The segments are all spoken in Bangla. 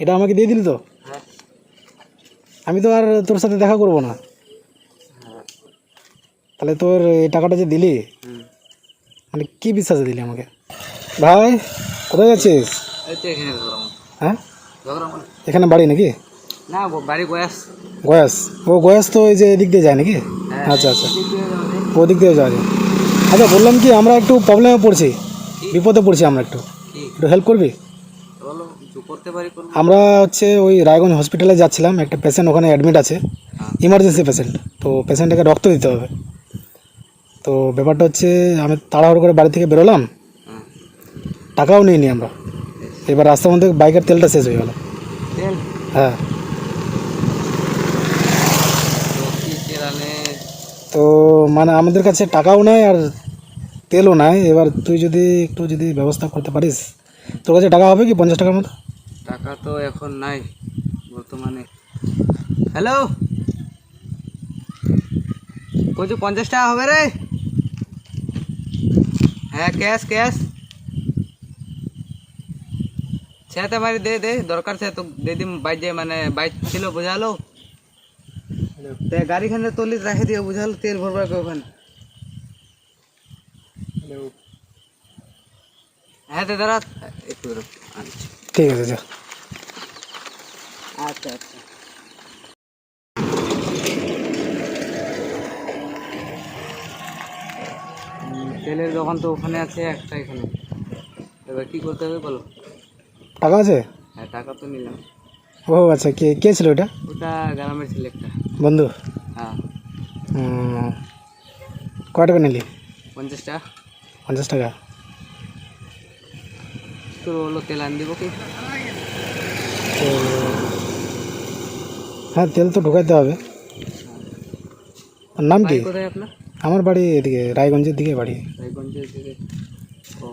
এটা আমাকে দিয়ে দিলি তো? হ্যাঁ আমি তো আর তোর সাথে দেখা করব না। হ্যাঁ তাহলে তোর এই টাকাটা যে দিলি হুম মানে কি বিশ্বাসে দিলি আমাকে? ভাই কোথায় যাচ্ছিস? এই তো এখানে ঝগড়া হ্যাঁ? ঝগড়া মানে এখানে বাড়ি নাকি? না ব- বাড়ি বয়স গয়াস? ও গয়াস তো এই যে এদিক দিয়ে যায় নাকি? আচ্ছা আচ্ছা। ওদিক দিয়ে যাওয়া যায়। আচ্ছা বললাম কি আমরা একটু প্রবলেমে পড়ছি। বিপদে পড়ছি আমরা একটু। কি? একটু হেল্প করবি? আমরা হচ্ছে ওই রায়গঞ্জ হসপিটালে যাচ্ছিলাম একটা পেশেন্ট ওখানে অ্যাডমিট আছে হ্যাঁ। ইমার্জেন্সি পেশেন্ট তো পেশেন্টটাকে রক্ত দিতে হবে। তো ব্যাপারটা হচ্ছে আমি তাড়াহুড়ো করে বাড়ি থেকে বেরোলাম হ্যাঁ। টাকাও নিইনি আমরা। এবার রাস্তার মধ্যে বাইকের তেলটা শেষ হয়ে গেল। হ্যাঁ। তো মানে আমাদের কাছে টাকাও নাই আর তেলও নাই। এবার তুই যদি একটু যদি ব্যবস্থা করতে পারিস তোর কাছে টাকা হবে কি পঞ্চাশ টাকার মতো? টাকা তো এখন নাই বর্তমানে। হ্যালো কইছো পঞ্চাশ টাকা হবে রে? হ্যাঁ ক্যাশ ক্যাশ। ছেতে মারি দে দে দরকার সে তো দে দিম বাইক যায় মানে বাইক ছিল বুঝালো? তে গাড়িখানে তলি রাখে দিয়ে বুঝালো তেল ভরবার ওখানে হ্যাঁ দে দাঁড়া একটু ঠিক আছে যা। আচ্ছা আচ্ছা। তেলের দোকান তো ওখানে আছে একটা এখানে। এবার কি করতে হবে বলো? টাকা আছে? হ্যাঁ টাকা তো নিলাম। ও আচ্ছা কে কে ছিল ওটা? ওটা গ্রামের ছেলে একটা। বন্ধু? হ্যাঁ। কয় টাকা নিলি? পঞ্চাশ টাকা। পঞ্চাশ টাকা? তোর হলো তেল আন দেবো কি তো হ্যাঁ তেল তো ঢোকাইতে হবে। আর নাম কি? বাড়ি কোথায় আপনার? আমার বাড়ি এদিকে রায়গঞ্জের দিকে বাড়ি। রায়গঞ্জের দিকে। ও।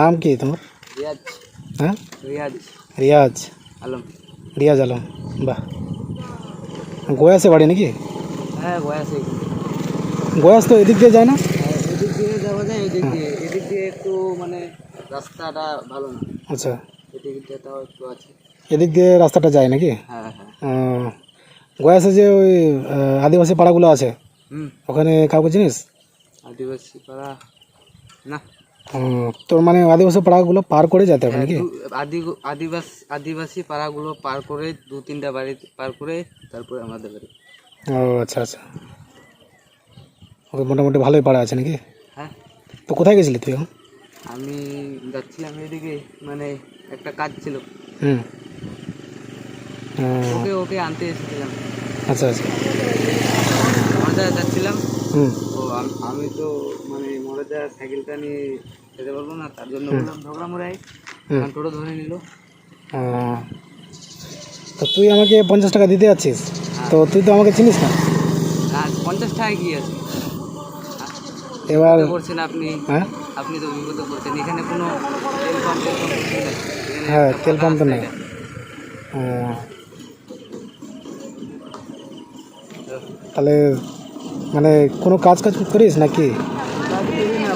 নাম কি তোমার? রিয়াজ। হ্যাঁ? রিয়াজ। রিয়াজ। আলম। রিয়াজ আলম বাহ। গোয়াসে বাড়ি নাকি? হ্যাঁ বয়স এইখানে গোয়াস তো এদিক দিয়ে যায় না? হ্যাঁ, এদিক দিয়ে যাওয়া যায় এদিক দিয়ে এদিক দিয়ে একটু মানে রাস্তাটা ভালো না। আচ্ছা। এদিক দিয়ে তাও একটু আছে এদিক দিয়ে রাস্তাটা যায় নাকি? হ্যাঁ হ্যাঁ। ও, গোয়াসে যে ওই আহ, আদিবাসী পাড়াগুলো আছে? হুম। ওখানে কাউকে চিনিস? আদিবাসী পাড়া? না। ও, তোর মানে আদিবাসী পাড়াগুলো পার করে যেতে হবে নাকি? দু- আদি আদিবাসী আদিবাসী পাড়াগুলো পার করে দু তিনটা বাড়ি পার করে তারপরে আমাদের বাড়ি। ও আচ্ছা আচ্ছা। ওকে মোটামুটি ভালোই পাড়া আছে নাকি? হ্যাঁ। তো কোথায় গেছিলি তুই এখন? আমি যাচ্ছিলাম এদিকে মানে একটা কাজ ছিল। হুম। ওকে ওকে আনতে এসেছিলাম। আচ্ছা আচ্ছা। মজা যাচ্ছিলাম। হুম। তো আমি তো মানে মরজা সাইকেলটা নিয়ে যেতে পারব না তার জন্য বললাম ঝগড়া মোড়াই। টোটো ধরে নিল। তো তুই আমাকে পঞ্চাশ টাকা দিতে যাচ্ছিস? তো তুই তো আমাকে চিনিস না? আর পঞ্চাশ টাকা কি আছে এবার পড়ছেন আপনি? হ্যাঁ? আপনি তো এখানে কোনো তেল পাম্প হ্যাঁ তেল পাম্প নেই। এটা। তাহলে মানে কোনো কাজ কাজ করিস নাকি? না,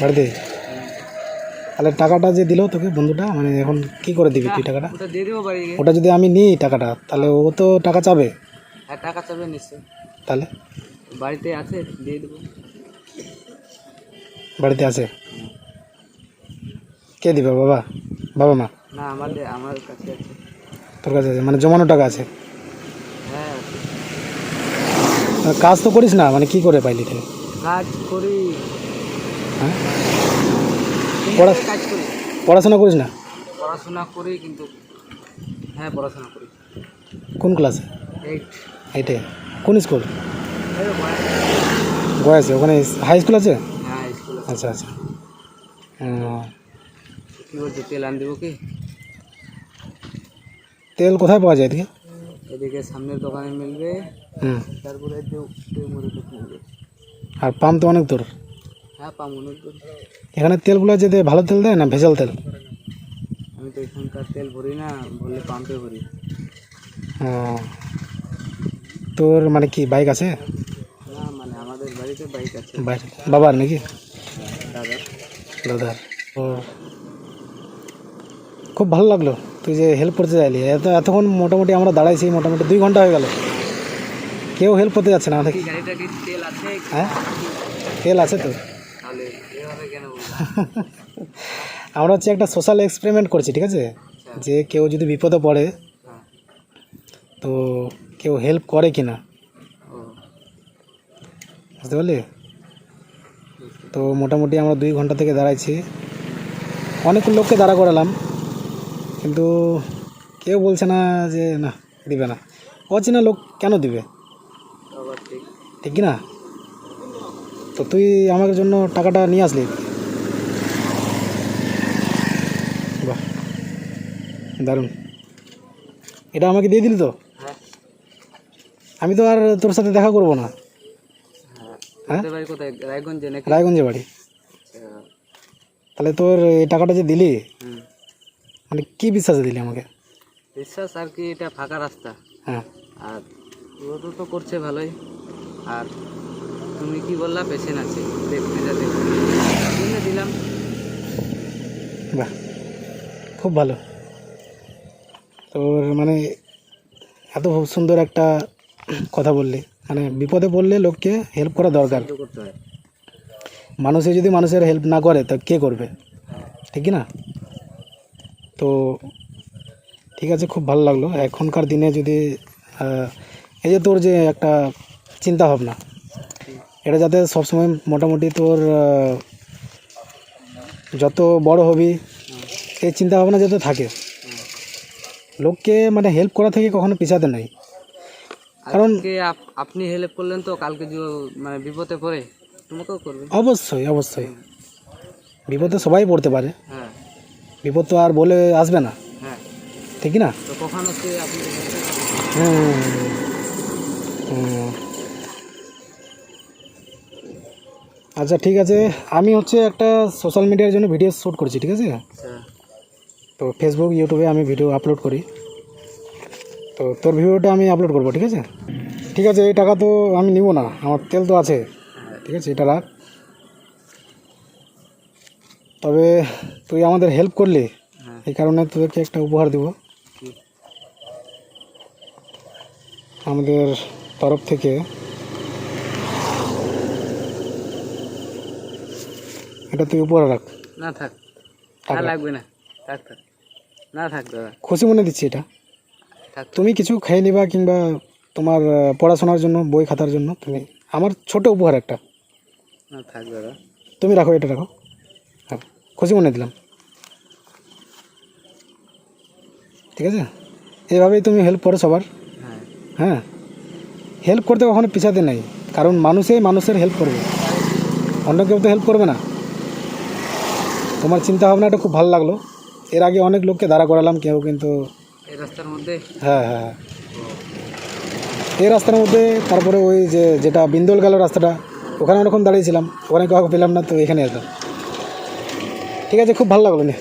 বাড়িতে। তাহলে টাকাটা যে দিল তোকে বন্ধুটা মানে এখন কি করে দিবি তুই টাকাটা? ওটা যদি আমি নিই টাকাটা তাহলে ও তো টাকা চাবে? হ্যাঁ টাকা চাবে নিশ্চয় তাহলে? বাড়িতে আছে দিয়ে দেবো। বাড়িতে আছে? কে দিবে বাবা? বাবা মা? না আমার কাছে আছে। তোর কাছে আছে? মানে জমানো টাকা আছে? হ্যাঁ কাজ তো করিস না? মানে কি করে পাইলি তাহলে? কাজ করি। হ্যাঁ? কাজ করি পড়াশোনা করিস না? পড়াশোনা করি কিন্তু হ্যাঁ পড়াশোনা করি। কোন ক্লাসে? এইট এইটে কোন স্কুল? বয়স। গয়াছে ওখানে হাই আছে স্কুল আছে? আচ্ছা আচ্ছা হুম, কি বলছো তেল আন দেবো কি তেল কোথায় পাওয়া যায় এদিকে এদিকে সামনের দোকানে মিলবে হুম তারপরে মুড়ি মিলবে আর পাম্প তো অনেক দূর। হ্যাঁ পাম অনেক দূর। এখানে তেলগুলো যে দেয় ভালো তেল দেয় না ভেজাল তেল? আমি তো এখানকার তেল ভরি না বললে পাম্পে ভরি। ও, তোর মানে কি বাইক আছে? না মানে আমাদের বাড়িতে বাইক আছে। বাইক। বাবার নাকি? দাদা দাদার ও। খুব ভালো লাগল। তুই যে হেল্প করতে চাইলি। এত এতক্ষণ মোটামুটি আমরা দাঁড়াইছি মোটামুটি দুই ঘণ্টা হয়ে গেল। কেউ হেল্প করতে যাচ্ছে না আমাদের। কি গাড়িটা কি তেল আছে? হ্যাঁ? তেল আছে তো? আমরা হচ্ছে একটা সোশ্যাল এক্সপেরিমেন্ট করছি ঠিক আছে? যে কেউ যদি বিপদে পড়ে হ্যাঁ। তো কেউ হেল্প করে কি না বুঝতে পারলি? তো মোটামুটি আমরা দুই ঘণ্টা থেকে দাঁড়াইছি। অনেক লোককে দাঁড়া করালাম কিন্তু কেউ বলছে না যে না দিবে না। অচেনা লোক কেন দিবে? ঠিক না? তো তুই আমার জন্য টাকাটা নিয়ে আসলি। বাহ দারুণ। এটা আমাকে দিয়ে দিলি তো? হ্যাঁ। আমি তো আর তোর সাথে দেখা করব না। হ্যাঁ? রায়গঞ্জে নাকি? রায়গঞ্জে বাড়ি। আচ্ছা, তাহলে তোর এই টাকাটা যে দিলি মানে কি বিশ্বাসে দিলি আমাকে? বিশ্বাস আর কি এটা ফাঁকা রাস্তা। হ্যাঁ। আর তো তো করছে ভালোই। আর তুমি কি বললা? পেশেন্ট আছে। দেখতে যা দেখতে দিলাম। বাহ খুব ভালো। তোর মানে এত সুন্দর একটা কথা বললি। মানে বিপদে পড়লে লোককে হেল্প করা দরকার। হয়। মানুষে যদি মানুষের হেল্প না করে তা কে করবে? ঠিক না? তো ঠিক আছে খুব ভালো লাগল। এখনকার দিনে যদি এই যে তোর যে একটা চিন্তা ভাবনা এটা যাতে সবসময় মোটামুটি তোর যত বড় হবি এই চিন্তা ভাবনা যাতে থাকে। লোককে মানে হেল্প করা থেকে কখনো পিছাতে নাই। কারণ আপনি হেল্প করলেন তো কালকে যে মানে বিপদে পড়ে তোমাকেও করবে। অবশ্যই অবশ্যই। বিপদে সবাই পড়তে পারে। হ্যাঁ। বিপদ তো আর বলে আসবে না। হ্যাঁ। ঠিক না? তো কখন হচ্ছে আপনি। আচ্ছা ঠিক আছে। আমি হচ্ছে একটা সোশ্যাল মিডিয়ার জন্য ভিডিও শ্যুট করছি ঠিক আছে? আচ্ছা। তো ফেসবুক ইউটিউবে আমি ভিডিও আপলোড করি। তো তোর ভিডিওটা আমি আপলোড করব ঠিক আছে? ঠিক আছে এই টাকা তো আমি নিব না আমার তেল তো আছে। ঠিক আছে এটা রাখ। তবে তুই আমাদের হেল্প করলি হ্যাঁ। এই কারণে তোদেরকে একটা উপহার দেব। আমাদের তরফ থেকে এটা তুই উপহার রাখ। না থাক। লাগবে না। থাক থাক। না থাক দাদা। খুশি মনে দিচ্ছি এটা। তুমি কিছু খেয়ে নিবা কিংবা তোমার পড়াশোনার জন্য বই খাতার জন্য তুমি আমার ছোট উপহার একটা। তুমি রাখো এটা রাখো। হ্যাঁ খুশি মনে দিলাম। ঠিক আছে? এভাবেই তুমি হেল্প করো সবার। হ্যাঁ। হ্যাঁ। হেল্প করতে কখনো পিছাতে নেই কারণ মানুষই মানুষের হেল্প করবে। অন্য কেউ তো হেল্প করবে না। তোমার চিন্তা ভাবনাটা খুব ভালো লাগল। এর আগে অনেক লোককে দাঁড়া করালাম কেউ কিন্তু এই রাস্তার মধ্যে? হ্যাঁ হ্যাঁ। এই রাস্তার মধ্যে, তারপরে ওই যে, যেটা বিন্দল গেল রাস্তাটা, ওখানে ওরকম দাঁড়িয়েছিলাম। ওখানে কাউকে পেলাম না, তো এখানে এলাম ঠিক আছে, খুব ভালো লাগল নে।